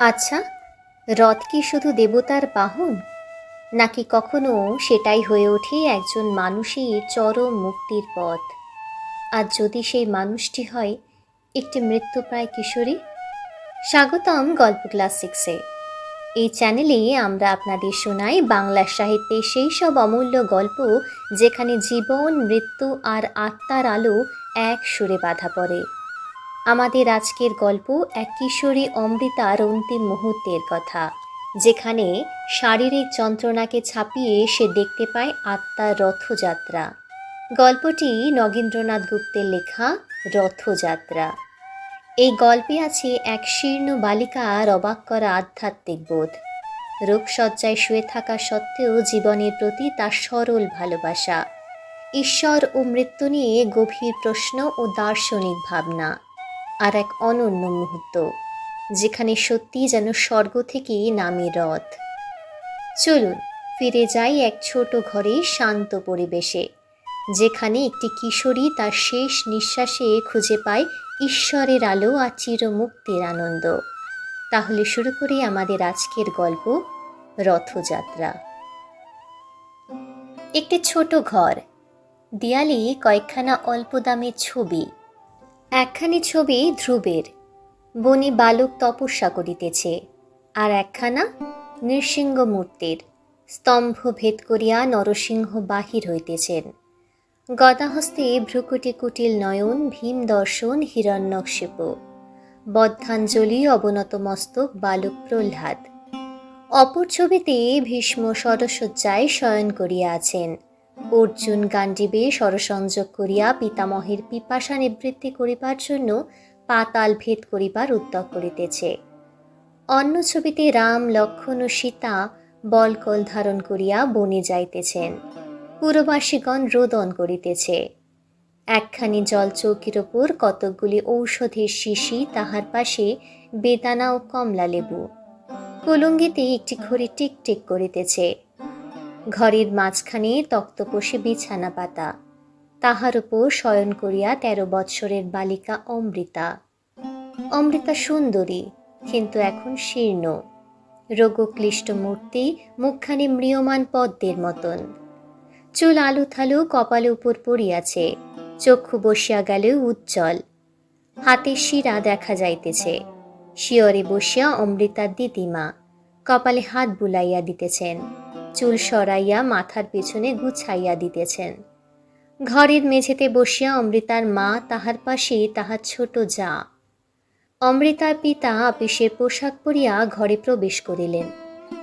আচ্ছা রথ কি শুধু দেবতার বাহন? নাকি কখনো সেটাই হয়ে ওঠে একজন মানুষের চরম মুক্তির পথ? আর যদি সেই মানুষটি হয়, একটি মৃত্যুপ্রায় কিশোরী? স্বাগতম গল্প ক্লাস সিক্সে। এই চ্যানেলে আমরা আপনাদের শোনাই বাংলা সাহিত্যের সেই সব অমূল্য গল্প যেখানে জীবন, মৃত্যু আর আত্মার আলো এক সুরে বাঁধা পড়ে। আমাদের আজকের গল্প এক কিশোরী অমৃতার অন্তিম মুহূর্তের কথা, যেখানে শারীরিক যন্ত্রণাকে ছাপিয়ে সে দেখতে পায় আত্মার রথযাত্রা। গল্পটি নগেন্দ্রনাথ গুপ্তের লেখা, রথযাত্রা। এই গল্পে আছে এক শীর্ণ বালিকার অবাক করা আধ্যাত্মিক বোধ। রোগশয্যায় শুয়ে থাকা সত্ত্বেও জীবনের প্রতি তার সরল ভালোবাসা। ঈশ্বর ও মৃত্যু নিয়ে গভীর প্রশ্ন ও দার্শনিক ভাবনা। আর এক অনন্য মুহূর্ত, যেখানে সত্যি যেন স্বর্গ থেকে নামে রথ। চলুন, ফিরে যাই এক ছোট ঘরে শান্ত পরিবেশে, যেখানে একটি কিশোরী তার শেষ নিঃশ্বাসে খুঁজে পায় ঈশ্বরের আলো আর চিরমুক্তির আনন্দ। তাহলে শুরু করি আমাদের আজকের গল্প, রথযাত্রা। একটি ছোট ঘর, দেয়ালে কয়েকখানা অল্প দামের ছবি। একখানি ছবি ধ্রুবের। বনি বালক তপস্যা করিতেছে, আর একখানা নৃসিংহ মূর্তির স্তম্ভ ভেদ করিয়া নরসিংহ বাহির হইতেছেন। গদাহস্তে ভ্রুকুটি কুটিল নয়ন, ভীম দর্শন, হিরণ্যকশিপ। বদ্ধাঞ্জলি, অবনত মস্তক, বালক প্রহ্লাদ। অপর ছবিতে ভীষ্ম সরসজ্জায় শয়ন করিয়া আছেন। অর্জুন গান্ডীবে সরসংযোগ করিয়া পিতামহের পিপাসা নিবৃত্তি করিবার জন্য পাতাল ভেদ করিবার উদ্যোগ করিতেছে। অন্য ছবিতে রাম, লক্ষণ ও সীতা বলকল ধারণ করিয়া বনে যাইতেছেন। পুরবাসীগণ রোদন করিতেছে। একখানি জল চৌকির ওপর কতকগুলি ঔষধের শিশি, তাহার পাশে বেদানা ও কমলা লেবু কুলুঙ্গিতে একটি ঘড়ি টিকটিক টিক করিতেছে। ঘরের মাঝখানে তক্তপোষে বিছানা পাতা। তাহার উপর শয়ন করিয়া তেরো বৎসরের বালিকা অমৃতা। অমৃতা সুন্দরী, কিন্তু এখন শীর্ণ। রোগক্লিষ্ট মূর্তি মুখখানি ম্রিয়মান পদ্মের মতন। চুল আলু থালু কপালে উপর পড়িয়াছে, চক্ষু বসিয়া গেলেও উজ্জ্বল। হাতে শিরা দেখা যাইতেছে, শিয়রে বসিয়া অমৃতার দিদিমা, কপালে হাত বুলাইয়া দিতেছেন। চুল সরাইয়া মাথার পেছনে গুছাইয়া দিতেছেন। ঘরের মেঝেতে বসিয়া অমৃতার মা তাহার পাশে তাহার ছোট যা। অমৃতার পিতা আপিসের পোশাক পরিয়া ঘরে প্রবেশ করিলেন।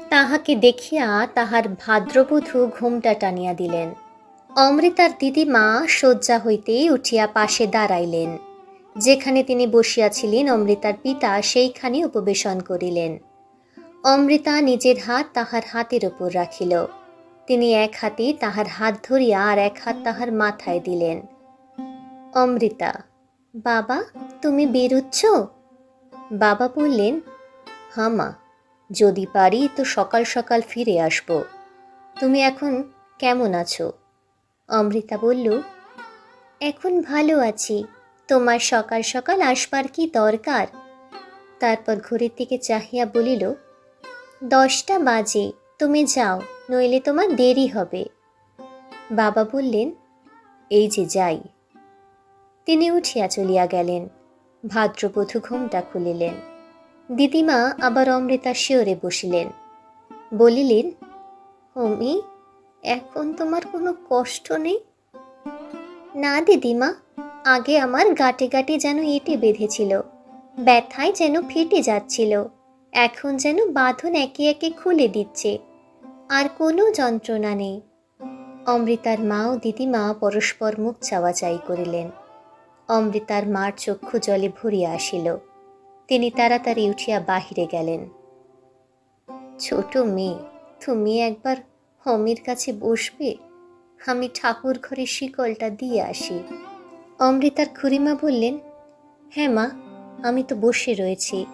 তাহাকে দেখিয়া তাহার ভাদ্রবধূ ঘুমটা টানিয়া দিলেন। অমৃতার দিদিমা শয্যা হইতেই উঠিয়া পাশে দাঁড়াইলেন। যেখানে তিনি বসিয়াছিলেন অমৃতার পিতা সেইখানে উপবেশন করিলেন। অমৃতা নিজের হাত তাহার হাতের উপর রাখিল। তিনি এক হাতে তাহার হাত ধরিয়া আর এক হাত তাহার মাথায় দিলেন। অমৃতা, বাবা, তুমি বেরোচ্ছ? বাবা বললেন হামা যদি পারি তো সকাল সকাল ফিরে আসব। তুমি এখন কেমন আছো? অমৃতা বলল, এখন ভালো আছি। তোমার সকাল সকাল আসবার কি দরকার? তারপর ঘড়ির দিকে চাহিয়া বলিল দশটা বাজে, তুমি যাও, নইলে তোমার দেরি হবে। বাবা বললেন, এই যে যাই। তিনি উঠিয়া চলিয়া গেলেন। ভাদ্রবধূ ঘুমটা খুলিলেন। দিদিমা আবার অমৃতা শিওরে বসিলেন। বলিলেন, অমি, এখন তোমার কোনো কষ্ট নেই? না দিদিমা, আগে আমার গাটে গাটে যেন এঁটে বেঁধেছিল, ব্যথায় যেন ফেটে যাচ্ছিল। এখন যেন বাঁধন একে একে খুলে দিচ্ছে। আর কোনো যন্ত্রণা নেই। অমৃতার মা ও দিদিমা পরস্পর মুখ চাওয়াচাই করিলেন। অমৃতার মার চক্ষু জলে ভরিয়া আসিল। তিনি তাড়াতাড়ি উঠিয়া বাহিরে গেলেন। ছোট মেয়ে, তুমি একবার হমির কাছে বসবে? আমি ঠাকুর ঘরে শিকলটা দিয়ে আসি। অমৃতার খুড়িমা বললেন হ্যাঁ মা, আমি তো বসে রয়েছি।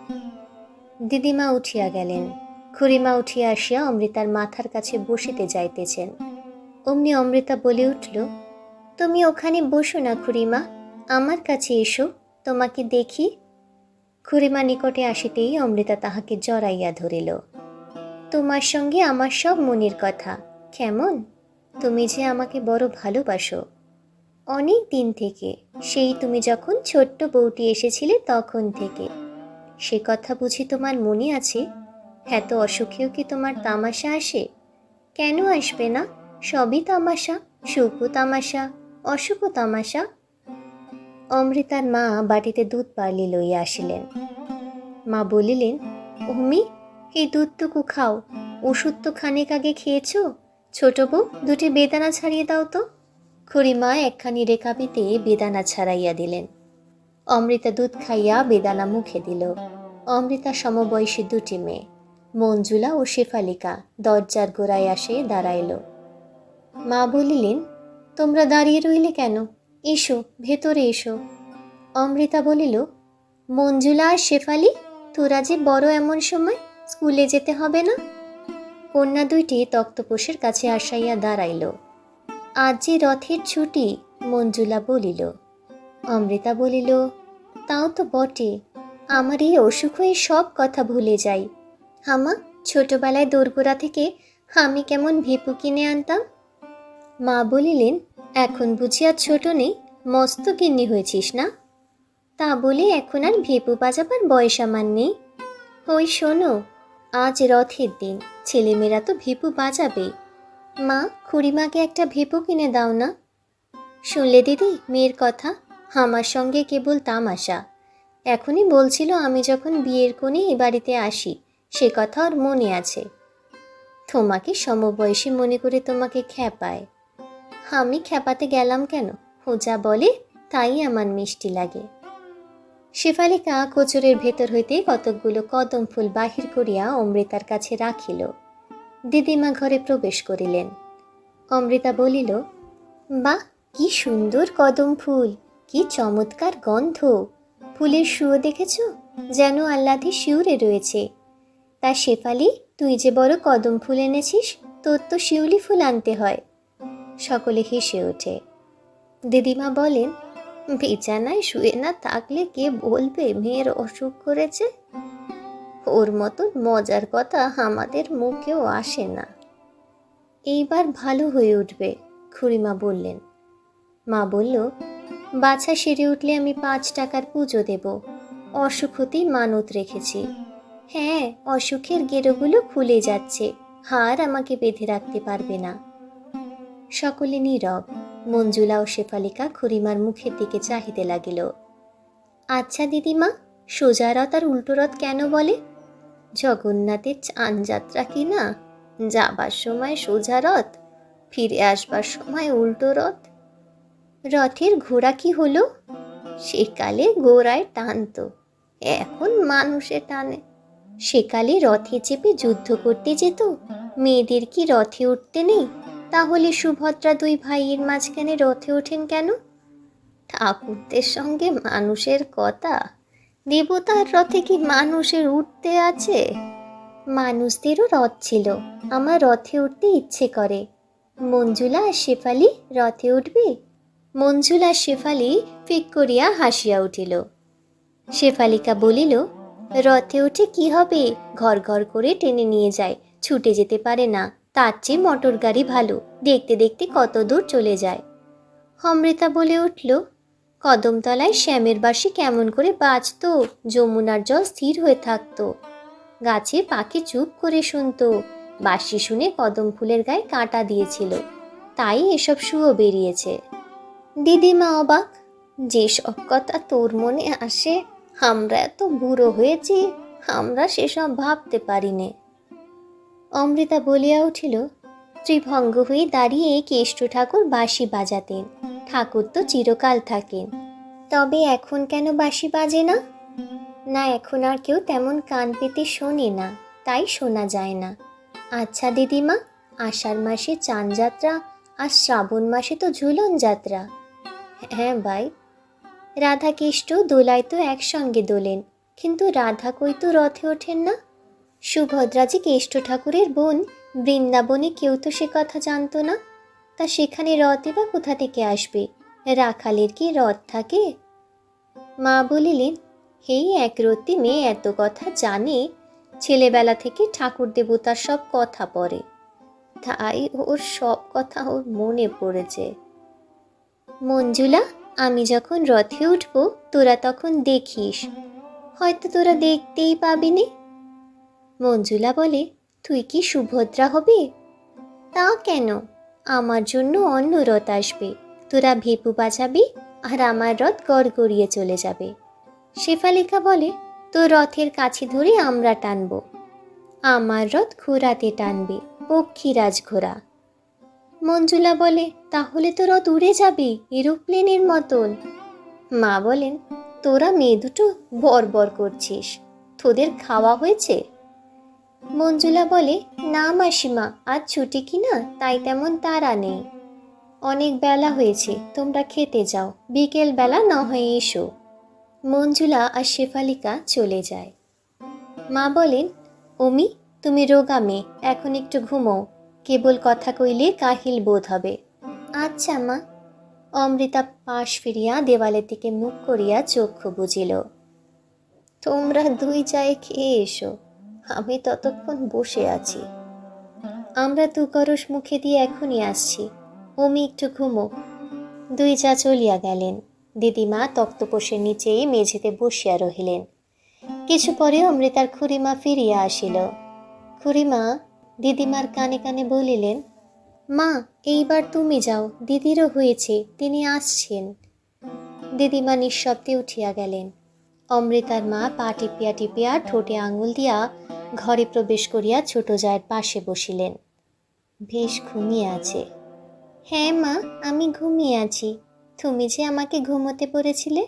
দিদিমা উঠিয়া গেলেন। খুড়িমা উঠিয়া আসিয়া অমৃতার মাথার কাছে বসিতে যাইতেছেন। অমনি অমৃতা বলে উঠল, তুমি ওখানে বসো না খুড়িমা, আমার কাছে এসো, তোমাকে দেখি। খুড়িমা নিকটে আসিতেই অমৃতা তাহাকে জড়াইয়া ধরিল। তোমার সঙ্গে আমার সব মনের কথা, কেমন? তুমি যে আমাকে বড় ভালোবাসো। অনেক দিন থেকে, সেই তুমি যখন ছোট্ট বউটি এসেছিলে তখন থেকে। সে কথা বুঝি তোমার মনে আছে? এত অসুখেও কি তোমার তামাশা আসে? কেন আসবে না? সবই তামাশা, সুখও তামাশা, অসুখও তামাশা। অমৃতার মা বাটিতে দুধ পারলি লইয়া আসিলেন। মা বলিলেন অমি এই দুধটুকু খাও। ওষুধ তো খানিক আগে খেয়েছ? ছোট বউ, দুটি বেদানা ছাড়িয়ে দাও তো। খুড়িমা একখানি রেখাবিতে বেদানা ছাড়াইয়া দিলেন। অমৃতা দুধ খাইয়া বেদানা মুখে দিল। অমৃতা সমবয়সী দুটি মেয়ে, মঞ্জুলা ও শেফালিকা, দরজার গোড়ায় আসে দাঁড়াইল। মা বলিলেন, তোমরা দাঁড়িয়ে রইলে কেন? এসো, ভেতরে এসো। অমৃতা বলিল, মঞ্জুলা আর শেফালি, তোরা যে বড় এমন সময় স্কুলে যেতে হবে না? কন্যা দুইটি তক্তপোষের কাছে আসাইয়া দাঁড়াইল। আজ যে রথের ছুটি, মঞ্জুলা বলিল অমৃতা বলিল, তাও তো বটে। আমার এই অসুখ হয়ে সব কথা ভুলে যাই। হামা, ছোটবেলায় দোরগোড়া থেকে আমি কেমন ভেপু কিনে আনতাম? মা বলিলেন, এখন বুঝি আর ছোট নেই, মস্ত গিন্নি হয়েছিস না? তা বলে এখন আর ভেপু বাজাবার বয়স আমার নেই। ওই শোনো, আজ রথের দিন, ছেলেমেয়েরা তো ভেপু বাজাবে মা, খুড়িমাকে একটা ভেপু কিনে দাও না? শুনলে দিদি, মেয়ের কথা? আমার সঙ্গে কেবল তামাশা। এখনই বলছিল আমি যখন বিয়ের কোণে এ বাড়িতে আসি, সে কথা ওর মনে আছে। তোমাকে সমবয়সী মনে করে তোমাকে খ্যাপায়। আমি খ্যাপাতে গেলাম কেন? ও যা বলে, তাই আমার মিষ্টি লাগে। শেফালিকা কোচরের ভেতর হইতে কতকগুলো কদম ফুল বাহির করিয়া অমৃতার কাছে রাখিল। দিদিমা ঘরে প্রবেশ করিলেন। অমৃতা বলিল, বাহ, কি সুন্দর কদম ফুল! কি চমৎকার গন্ধ। ফুলের শুয়ো দেখেছ? যেন আহ্লাদে শিউরে রয়েছে। তা শেফালি, তুই যে বড় কদম ফুল এনেছিস, তোর তো শিউলি ফুল আনতে হয়। সকলে হেসে ওঠে। দিদিমা বলেন, বিছানায় শুয়ে না থাকলে কে বলবে? মেয়ের অসুখ করেছে? ওর মতন মজার কথা আমাদের মুখেও আসে না। এইবার ভালো হয়ে উঠবে, খুড়িমা বললেন। মা বলল বাছা সেরে উঠলে আমি পাঁচ টাকার পুজো দেব। অসুখ হতেই মানত রেখেছি। হ্যাঁ অসুখের গেরোগুলো খুলে যাচ্ছে। হার আমাকে বেঁধে রাখতে পারবে না। সকলে নীরব। মঞ্জুলা ও শেফালিকা খুড়িমার মুখের দিকে চাহিতে লাগিল। আচ্ছা দিদিমা, সোজা রথ আর উল্টো রথ কেন বলে? জগন্নাথের চান যাত্রা কি না? যাবার সময় সোজা রথ, ফিরে আসবার সময় উল্টো রথ। রথের ঘোড়া কি হলো? সেকালে ঘোড়ায় টানতো এখন মানুষে টানে। সেকালে রথে চেপে যুদ্ধ করতে যেত, মেয়েদের কি রথে উঠতে নেই? তাহলে সুভদ্রা দুই ভাইয়ের মাঝখানে রথে ওঠেন কেন? ঠাকুরদের সঙ্গে মানুষের কথা? দেবতার রথে কি মানুষের উঠতে আছে? মানুষদেরও রথ ছিল, আমার রথে উঠতে ইচ্ছে করে। মঞ্জুলা আর শেফালি, রথে উঠবে? মঞ্জুলা শেফালি ফিক করিয়া হাসিয়া উঠিল। শেফালিকা বলিল, রথে উঠে কি হবে? ঘর ঘর করে টেনে নিয়ে যায়, ছুটে যেতে পারে না। তার চেয়ে মোটর গাড়ি ভালো, দেখতে দেখতে কত দূর চলে যায়। অমৃতা বলে উঠল, কদমতলায় শ্যামের বাসি কেমন করে বাঁচত যমুনার জল স্থির হয়ে থাকতো। গাছে পাখি চুপ করে শুনত বাসি শুনে কদম ফুলের গায়ে কাঁটা দিয়েছিল। তাই এসব শুয়ো বেরিয়েছে। দিদিমা অবাক যেসব কথা তোর মনে আসে, আমরা এত বুড়ো হয়েছি, আমরা সেসব ভাবতে পারিনে। অমৃতা বলিয়া উঠিল, ত্রিভঙ্গ হয়ে দাঁড়িয়ে কেষ্ট ঠাকুর বাঁশি বাজাতেন, ঠাকুর তো চিরকাল থাকেন। তবে এখন কেন বাঁশি বাজে না? না, এখন আর কেউ তেমন কান পেতে শোনে না, তাই শোনা যায় না। আচ্ছা দিদিমা, আষাঢ় মাসে চান যাত্রা আর শ্রাবণ মাসে তো ঝুলন যাত্রা। হ্যাঁ ভাই। রাধা কেষ্ট দোলায় তো একসঙ্গে দোলেন, কিন্তু রাধা কই তো রথে ওঠেন না? সুভদ্রা যে কেষ্ট ঠাকুরের বোন, বৃন্দাবনে কেউ তো সে কথা জানতো না। তা সেখানে রথে বা কোথা থেকে আসবে? রাখালের কি রথ থাকে? মা বলিলেন এই একরত্তি মেয়ে এত কথা জানে, ছেলেবেলা থেকে ঠাকুর দেবতার সব কথা পড়ে। তাই ওর সব কথা ওর মনে পড়েছে। মঞ্জুলা, আমি যখন রথে উঠবো, তোরা তখন দেখিস। হয়তো তোরা দেখতেই পাবি নে মঞ্জুলা বলে, তুই কি সুভদ্রা হবে? তা কেন? আমার জন্য অন্য রথ আসবে। তোরা ভেপু বাজাবি আর আমার রথ গড়গড়িয়ে চলে যাবে। শেফালিকা বলে, তো রথের কাছে ধরে আমরা টানব। আমার রথ ঘোড়াতে টানবে, পক্ষীরাজ ঘোড়া। মঞ্জুলা বলে, তাহলে তো রথ উড়ে যাবে এরোপ্লেনের মতন। মা বলেন, তোরা মেয়ে দুটো বর করছিস। তোদের খাওয়া হয়েছে? মঞ্জুলা বলে, না মাসিমা, আজ ছুটি কিনা তাই তেমন তারা নেই। অনেক বেলা হয়েছে, তোমরা খেতে যাও, বিকেল বেলা না হয়ে এসো। মঞ্জুলা আর শেফালিকা চলে যায়। মা বলেন অমি তুমি রোগা মেয়ে, এখন একটু ঘুমো। কেবল কথা কইলে কাহিল বোধ হবে। আচ্ছা মা। অমৃতা পাশ ফিরিয়া দেওয়ালের দিকে মুখ করিয়া চক্ষু বুঝিল। তোমরা দুই চায়ে খেয়ে এসো আমি ততক্ষণ বসে আছি। আমরা দু করস মুখে দিয়ে এখনই আসছি অমি একটু ঘুমো। দুই চা চলিয়া গেলেন দিদিমা তক্তপোষের নিচেই মেঝেতে বসিয়া রহিলেন। কিছু পরে অমৃতার খুড়িমা ফিরিয়া আসিল। খুড়িমা দিদিমার কানে কানে বলিলেন, মা, এইবার তুমি যাও, দিদিরও হয়েছে, তিনি আসছেন। দিদিমা নিঃশব্দে উঠিয়া গেলেন। অমৃতার মা পা টিপিয়া টিপিয়া ঠোঁটে আঙুল দিয়া ঘরে প্রবেশ করিয়া ছোট জায়ের পাশে বসিলেন। বেশ ঘুমিয়ে আছে? হ্যাঁ মা, আমি ঘুমিয়ে আছি। তুমি যে আমাকে ঘুমোতে পড়েছিলে?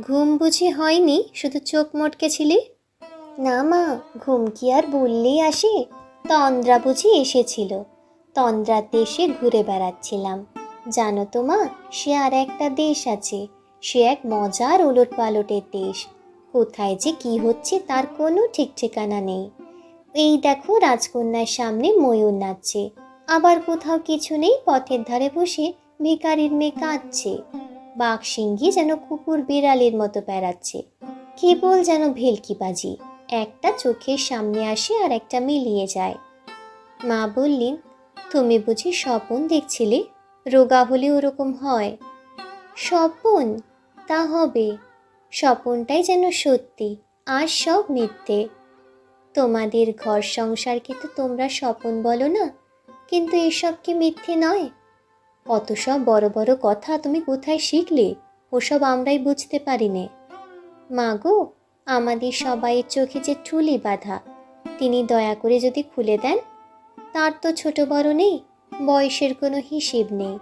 ঘুম বুঝি হয়নি, শুধু চোখ মটকেছিলি? না মা, ঘুম কি আর বললেই আসে? তন্দ্রা বুঝি এসেছিল। তন্দ্রার দেশে ঘুরে বেড়াচ্ছিলাম। জানো তো মা, সে আর একটা দেশ আছে। সে এক মজার ওলট পালটের দেশ। কোথায় যে কি হচ্ছে তার কোনো ঠিক ঠিকানা নেই। এই দেখো রাজকন্যার সামনে ময়ূর নাচছে। আবার কোথাও কিছু নেই, পথের ধারে বসে ভিকারির মেয়ে কাঁদছে। বাঘ সিংহি যেন কুকুর বিড়ালের মতো বেড়াচ্ছে। কেবল যেন ভেলকিবাজি। একটা চোখের সামনে আসে আর একটা মিলিয়ে যায়। মা বললেন, তুমি বুঝি স্বপন দেখছিলে? রোগা হলে ওরকম হয়। স্বপন? তা হবে। স্বপনটাই যেন সত্যি আর সব মিথ্যে। তোমাদের ঘর সংসারকে তো তোমরা স্বপন বলো না, কিন্তু এসব কি মিথ্যে নয়? অত সব বড় বড় কথা তুমি কোথায় শিখলে, ওসব আমরাই বুঝতে পারি নে। মা গো আমাদের সবাইয়ের চোখে যে ঠুলি বাঁধা। তিনি দয়া করে যদি খুলে দেন, তার তো ছোট বড় নেই, বয়সের কোনো হিসেব নেই।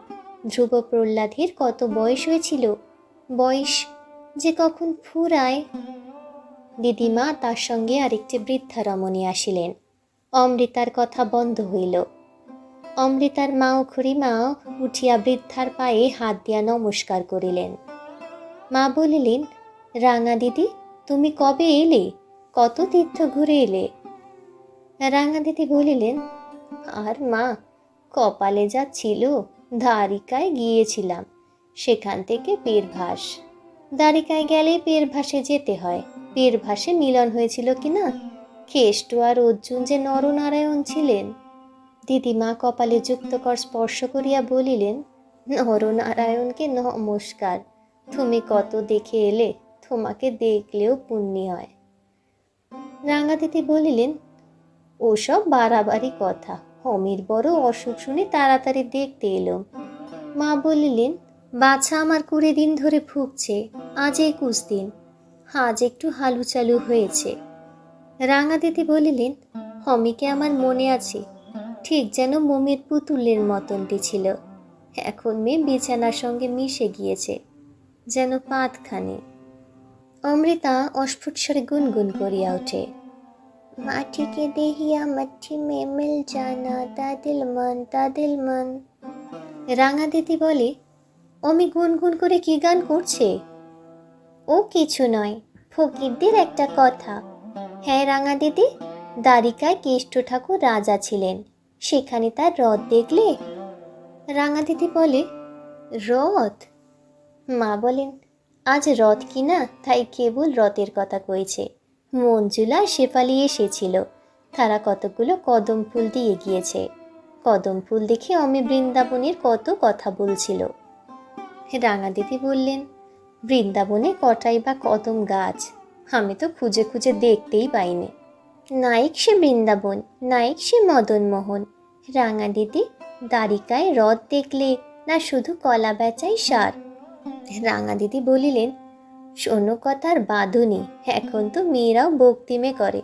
ধ্রুব প্রহ্লাদের কত বয়স হয়েছিল, বয়স যে কখন ফুরায়। দিদিমা তার সঙ্গে আরেকটি বৃদ্ধা রমণী আসিলেন। অমৃতার কথা বন্ধ হইল। অমৃতার মা ও খুড়িমাও উঠিয়া বৃদ্ধার পায়ে হাত দিয়া নমস্কার করিলেন। মা বলিলেন, রাঙা দিদি তুমি কবে এলে? কত তীর্থ ঘুরে এলে? রাঙা দিদি বলিলেন, আর মা, কপালে যা ছিল, দ্বারিকায় গিয়েছিলাম। সেখান থেকে পীরভাস। দ্বারিকায় গেলে পীরভাসে যেতে হয়। পীরভাসে মিলন হয়েছিল কিনা কেষ্ট আর অর্জুন যে নরনারায়ণ ছিলেন? দিদিমা কপালে যুক্তকর স্পর্শ করিয়া বলিলেন, নরনারায়ণকে নমস্কার। তুমি কত দেখে এলে? তোমাকে দেখলেও পুণ্যি হয়। রাঙা দিদি বলিলেন, ওসব বাড়াবাড়ি কথা। অমির বড় অসুখ শুনে তাড়াতাড়ি দেখতে এলাম। মা বলিলেন, বাছা আমার কুড়ি দিন ধরে ভুগছে। আজ একুশ দিন। আজ একটু হালু চালু হয়েছে। রাঙা দিদি বলিলেন হমিকে আমার মনে আছে। ঠিক যেন মমির পুতুলের মতনটি ছিল। এখন মেয়ে বিছানার সঙ্গে মিশে গিয়েছে। যেন পাতখানে। অমৃতা অস্ফুট স্বরে গুনগুন করিয়া ওঠে। মাটিকে দেহিয়া মাটি মে মিল জানা তা দিল মন তা দিল মন। রাঙা দিদি বলে, অমি গুনগুন করে কি গান করছে? ও কিছু নয়, ফকিরদের একটা কথা। হ্যাঁ রাঙা দিদি, দ্বারিকায় কেষ্ট ঠাকুর রাজা ছিলেন। সেখানে তার রথ দেখলে? রাঙা দিদি বলে, রথ? মা বলেন আজ রথ কিনা তাই কেবল রথের কথা কইছে। মঞ্জুলা শেফালি এসেছিল। তারা কতগুলো কদম ফুল দিয়ে গিয়েছে। কদম ফুল দেখে অমি বৃন্দাবনের কত কথা বলছিল। রাঙা দিদি বললেন, বৃন্দাবনে কটাই বা কদম গাছ? আমি তো খুঁজে খুঁজে দেখতেই পাইনি। নায়ক সে বৃন্দাবন, নায়ক সে মদনমোহন। রাঙা দিদি দ্বারিকায় রথ দেখলে না শুধু কলা বেচাই সার রাঙা দিদি বলিলেন, শোনো কথার বাঁধুনি, এখন তো মেয়েরাও বক্তিমে করে,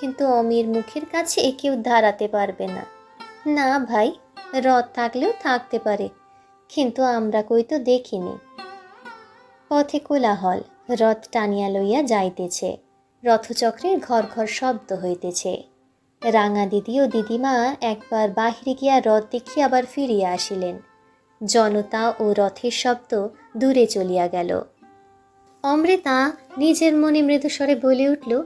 কিন্তু অমির মুখের কাছে কেউ দাঁড়াতে পারবে না। না ভাই, রথ থাকলেও থাকতে পারে, কিন্তু আমরা কই তো দেখিনি। পথে কোলাহল, রথ টানিয়া লইয়া যাইতেছে, রথচক্রের ঘর ঘর শব্দ হইতেছে। রাঙা দিদি ও দিদিমা একবার বাহিরে গিয়া রথ দেখিয়া আবার ফিরিয়া আসিলেন। জনতা ও রথের শব্দ দূরে চলিয়া গেল। অমৃতা নিজের মনে মৃদুস্বরে বলে উঠল,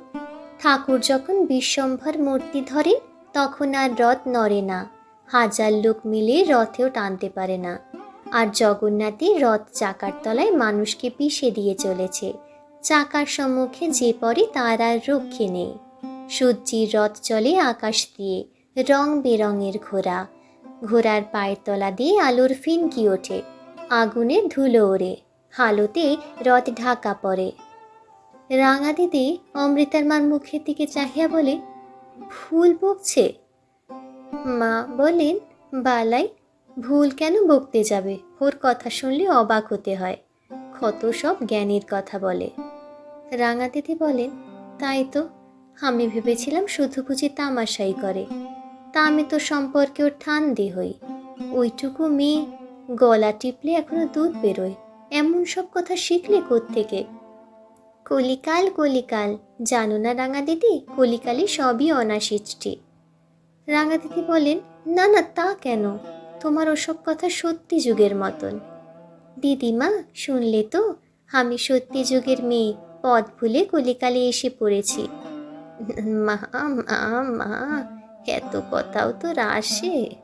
ঠাকুর যখন বিশ্বম্ভর মূর্তি ধরে, তখন আর রথ নড়ে না। হাজার লোক মিলে রথেও টানতে পারে না। আর জগন্নাথই রথ চাকার তলায় মানুষকে পিষে দিয়ে চলেছে। চাকার সম্মুখে যে পরে তার আর রক্ষে নেই। সূর্যির রথ চলে আকাশ দিয়ে, রং বেরঙের ঘোড়া। ঘোড়ার পায়ের তলা দিয়ে আলোর ফিনকি ওঠে। আগুনের ধুলো ওড়ে, হালোতে রথ ঢাকা পড়ে। রাঙা দিদি অমৃতার মার মুখের দিকে চাহিয়া বলে, ভুল বকছে? মা বলেন, বালাই, ভুল কেন বকতে যাবে? ওর কথা শুনলে অবাক হতে হয়। কত সব জ্ঞানীর কথা বলে। রাঙা দিদি বলেন, তাই তো, আমি ভেবেছিলাম শুধু বুঝি তামাশাই করে। তা আমি তো সম্পর্কে ওর ঠান্দি হই। ওইটুকু মেয়ে গলা টিপলে এখনও দুধ বেরোয়। এমন সব কথা শিখলে থেকে কলিকাল কলিকাল, জানো না রাঙা দিদি? কলিকালে সবই অনাসৃষ্টি। রাঙা দিদি বলেন, না না, তা কেন? তোমার ওসব কথা সত্যি যুগের মতন। দিদিমা, শুনলে তো? আমি সত্যি যুগের মেয়ে, পথ ভুলে কলিকালে এসে পড়েছি। মা মা মা, এত কথাও তো আসে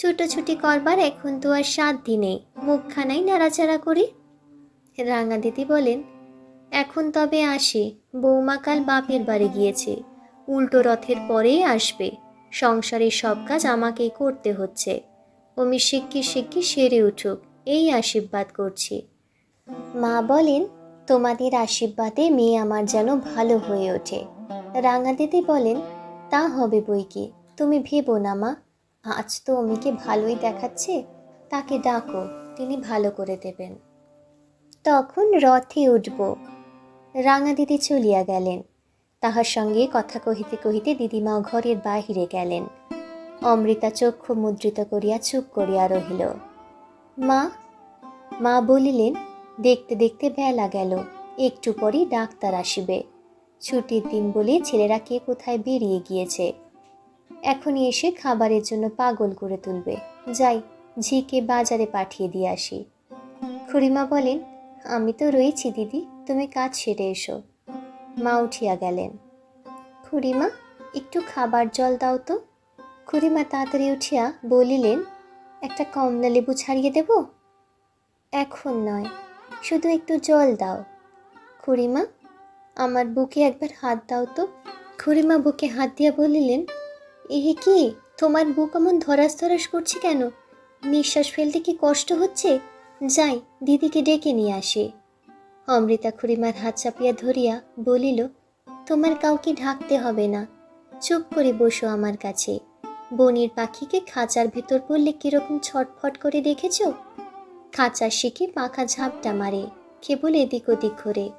ছুটোছুটি করবার এখন তো আর সাধ্যি নেই মুখখানাই নাড়াচাড়া করি। রাঙা দিদি বলেন, এখন তবে আসে, বৌমা কাল বাপের বাড়ি গিয়েছে। উল্টো রথের পরেই আসবে। সংসারের সব কাজ আমাকেই করতে হচ্ছে। অমি শিগগির শিগগির সেরে উঠুক, এই আশীর্বাদ করছি। মা বলেন, তোমাদের আশীর্বাদে মেয়ে আমার যেন ভালো হয়ে ওঠে। রাঙা দিদি বলেন, তা হবে বই কি, তুমি ভেবো না মা। আজ তো অমিকে ভালোই দেখাচ্ছে, তাকে ডাকো, তিনি ভালো করে দেবেন। তখন রথে উঠব। রাঙা দিদি চলিয়া গেলেন। তাহার সঙ্গে কথা কহিতে কহিতে দিদিমা ঘরের বাহিরে গেলেন। অমৃতা চক্ষু মুদ্রিত করিয়া চুপ করিয়া রহিল। মা মা বলিলেন, দেখতে দেখতে বেলা গেল, একটু পরই ডাক্তার আসিবে। ছুটির দিন বলে ছেলেরা কে কোথায় বেরিয়ে গিয়েছে? এখনই এসে খাবারের জন্য পাগল করে তুলবে। যাই, ঝিকে বাজারে পাঠিয়ে দিয়ে আসি। খুড়িমা বলেন, আমি তো রয়েছি, দিদি, তুমি কাজ সেরে এসো। মা উঠিয়া গেলেন। খুড়িমা, একটু খাবার জল দাও তো। খুড়িমা তাড়াতাড়ি উঠিয়া বলিলেন, একটা কমলা লেবু ছাড়িয়ে দেব? এখন নয়, শুধু একটু জল দাও। খুড়িমা, আমার বুকে একবার হাত দাও তো। খুড়িমা বুকে হাত দিয়া বলিলেন এহে কি? তোমার বুক এমন ধরাস ধরাস করছে কেন? নিঃশ্বাস ফেলতে কি কষ্ট হচ্ছে? যাই, দিদিকে ডেকে নিয়ে আসে। অমৃতা খুড়িমার হাত চাপিয়া ধরিয়া বলিল, তোমার কাউকে ঢাকতে হবে না। চুপ করে বসো আমার কাছে। বনির পাখিকে খাঁচার ভেতর পড়লে কীরকম ছটফট করে দেখেছ? খাঁচা শিখে পাখা ঝাপটা মারে, কেবল এদিক ওদিক ঘোরে।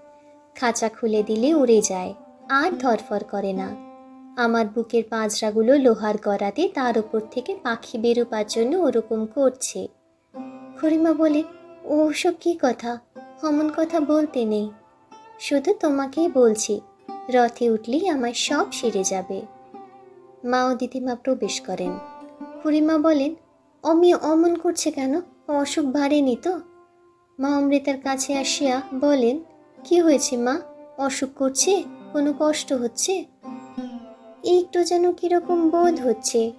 খাঁচা খুলে দিলে উড়ে যায়, আর ধরফর করে না। আমার বুকের পাঁজরাগুলো লোহার গড়াতে তার উপর থেকে পাখি বেরোবার জন্য ওরকম করছে। খুড়িমা বলে সব কী কথা? অমন কথা বলতে নেই। শুধু তোমাকেই বলছি, রথে উঠলেই আমার সব সেরে যাবে। মা ও দিদিমা প্রবেশ করেন। খুড়িমা বলেন, অমি অমন করছে কেন? অসুখ বাড়েনি তো? মা অমৃতার কাছে আসিয়া বলেন, কি হয়েছে মা? অসুখ করছে? কোনো কষ্ট হচ্ছে? একটু যেন কীরকম বোধ হচ্ছে।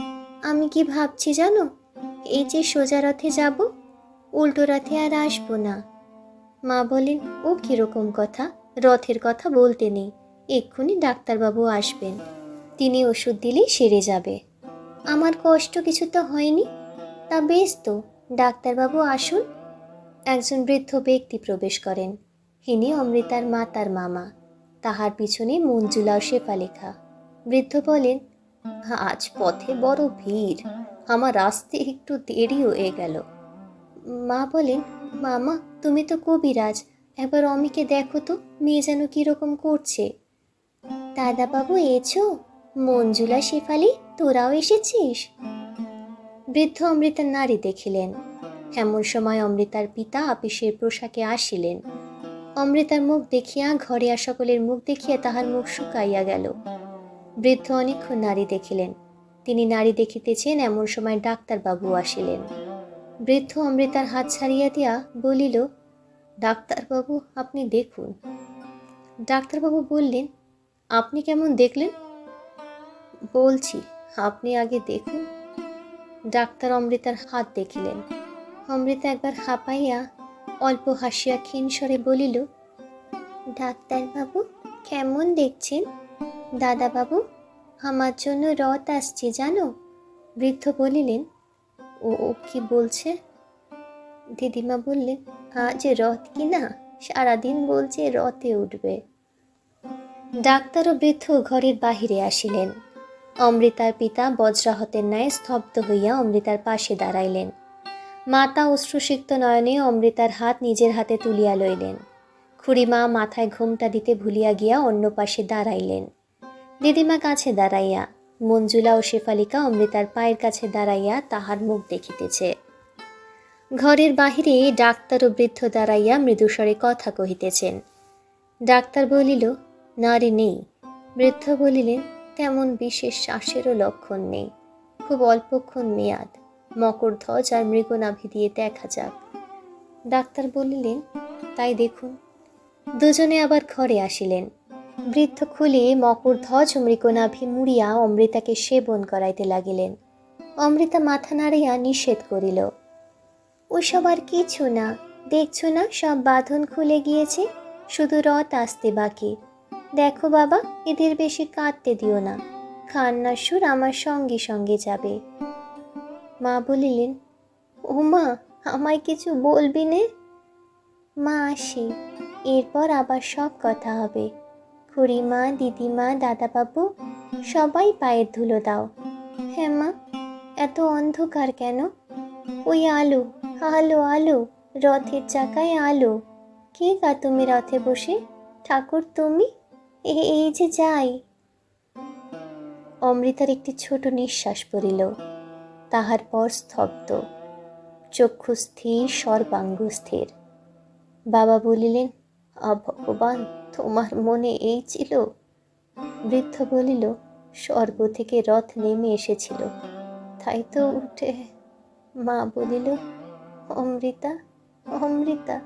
আমি কি ভাবছি জানো? এই যে সোজা রথে যাব, উল্টো রথে আর আসব না। মা বলেন, ও কীরকম কথা? রথের কথা বলতে নেই। এক্ষুনি ডাক্তারবাবু আসবেন। তিনি ওষুধ দিলেই সেরে যাবে। আমার কষ্ট কিছু তো হয়নি। তা বেশ তো, ডাক্তারবাবু আসুন। একজন বৃদ্ধ ব্যক্তি প্রবেশ করেন। ইনি অমৃতার মা তার মামা। তাহার পিছনে মঞ্জুলা ও শেফালেখা। বৃদ্ধ বলেন, আজ পথে বড় ভিড়। আমার আসতে একটু দেরি হয়ে গেল। মা বলেন, মামা, তুমি তো কবিরাজ। একবার অমিকে দেখো তো, মেয়ে যেন কীরকম করছে। দাদাবাবু এছো মঞ্জুলা শেফালি, তোরাও এসেছিস? বৃদ্ধ অমৃতার নারী দেখিলেন। এমন সময় অমৃতার পিতা আপিসের পোশাকে আসিলেন। অমৃতার মুখ দেখিয়া, ঘরে আর সকলের মুখ দেখিয়া তাহার মুখ শুকাইয়া গেল। বৃদ্ধ অনেকক্ষণ নারী দেখিলেন। তিনি নারী দেখিতেছেন, এমন সময় ডাক্তারবাবু আসিলেন। বৃদ্ধ অমৃতার হাত ছাড়িয়া দিয়া বলিল, ডাক্তারবাবু, আপনি দেখুন। ডাক্তারবাবু বললেন, আপনি কেমন দেখলেন? বলছি, আপনি আগে দেখুন। ডাক্তার অমৃতার হাত দেখিলেন। অমৃতা একবার হাঁপাইয়া অল্প হাসিয়া ক্ষীণ স্বরে বলিল, ডাক্তারবাবু, কেমন দেখছেন? দাদাবাবু, আমার জন্য রথ আসছে, জানো? বৃদ্ধ বলিলেন, ও ও কি বলছে? দিদিমা বললেন, আজ রথ কি না? সারাদিন বলছে রথে উঠবে। ডাক্তার ও বৃদ্ধ ঘরের বাহিরে আসিলেন। অমৃতার পিতা বজ্রাহতের ন্যায় স্তব্ধ হইয়া অমৃতার পাশে দাঁড়াইলেন। মাতা অশ্রুসিক্ত নয়নে অমৃতার হাত নিজের হাতে তুলিয়া লইলেন। খুড়িমা মাথায় ঘুমটা দিতে ভুলিয়া গিয়া অন্য পাশে দাঁড়াইলেন। দিদিমা কাছে দাঁড়াইয়া, মঞ্জুলা ও শেফালিকা অমৃতার পায়ের কাছে দাঁড়াইয়া তাহার মুখ দেখিতেছে। ঘরের বাহিরে ডাক্তার ও বৃদ্ধ দাঁড়াইয়া মৃদুস্বরে কথা কহিতেছেন। ডাক্তার বলিল, নারী নেই। বৃদ্ধ বলিলেন, তেমন বিশেষ শ্বাসেরও লক্ষণ নেই। খুব অল্পক্ষণ মেয়াদ। মকর ধ্বজ আর মৃগনাভি দিয়ে দেখা যাক। ডাক্তার বলিলেন, তাই দেখুন। দুজনে আবার ঘরে আসিলেন। বৃদ্ধ খুলে মকর ধ্বজ ও মৃগনাভি মুড়িয়া অমৃতাকে সেবন করাইতে লাগিলেন। অমৃতা মাথা নাড়িয়া নিষেধ করিল। ওসব আর কিছু না, দেখছ না, সব বাঁধন খুলে গিয়েছে, শুধু রথ আসতে বাকি। দেখো বাবা, এদের বেশি কাঁদতে দিও না, খান্নার সুর আমার সঙ্গে সঙ্গে যাবে। মা বলিলেন, ও মা, আমায় কিছু বলবি নে? মা আসি, এরপর আবার সব কথা হবে। খুড়িমা, দিদিমা, দাদাবাবু, সবাই পায়ের ধুলো দাও। হ্যাঁ মা, এত অন্ধকার কেন? ওই আলো আলো আলো, রথের চাকায় আলো। কে গা তুমি রথে বসে? ঠাকুর তুমি? এই যে যাই। অমৃতার একটি ছোট নিঃশ্বাস পড়িল। তাহার পর স্তব্ধ। চক্ষু স্থির, সর্বাঙ্গ স্থির। বাবা বলিলেন "আ ভগবান তোমার মনে এই ছিল? বৃদ্ধ বলিল, স্বর্গ থেকে রথ নেমে এসেছিল। তাই তো উঠে মা বলিল, অমৃতা অমৃতা,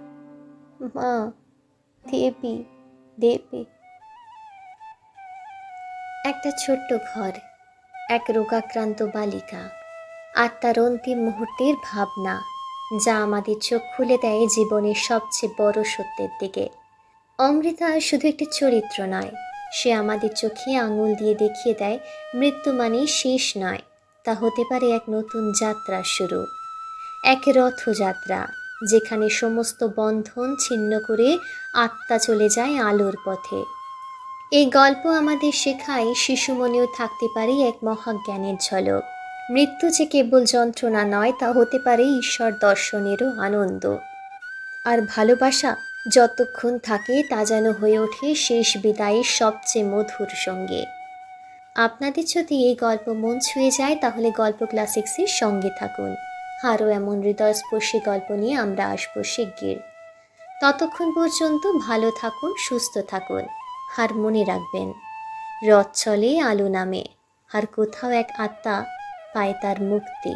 মা, দেবী দেবী। একটা ছোট্ট ঘর, এক রোগাক্রান্ত বালিকা, আর তার অন্তিম মুহূর্তের ভাবনা। যা আমাদের চোখ খুলে দেয় জীবনের সবচেয়ে বড় সত্যের দিকে। অমৃতা শুধু একটি চরিত্র নয়, সে আমাদের চোখে আঙুল দিয়ে দেখিয়ে দেয় মৃত্যু মানেই শেষ নয়, তা হতে পারে এক নতুন যাত্রা শুরু। এক রথযাত্রা, যেখানে সমস্ত বন্ধন ছিন্ন করে আত্মা চলে যায় আলোর পথে। এই গল্প আমাদের শেখায় শিশু মনেও থাকতে পারে এক মহাজ্ঞানের ঝলক। মৃত্যু যে কেবল যন্ত্রণা নয়, তা হতে পারে ঈশ্বর দর্শনেরও আনন্দ। আর ভালোবাসা যতক্ষণ থাকে, তা যেন হয়ে ওঠে শেষ বিদায়ের সবচেয়ে মধুর সঙ্গে। আপনাদের যদি এই গল্প মন ছুঁয়ে যায়, তাহলে গল্প ক্লাসিক্সের সঙ্গে থাকুন। আরও এমন হৃদয়স্পর্শী গল্প নিয়ে আমরা আসব শিগগির। ততক্ষণ পর্যন্ত ভালো থাকুন, সুস্থ থাকুন। আর মনে রাখবেন, রথ চলে আলো নামে। আর কোথাও এক আত্মা পায় তার মুক্তি।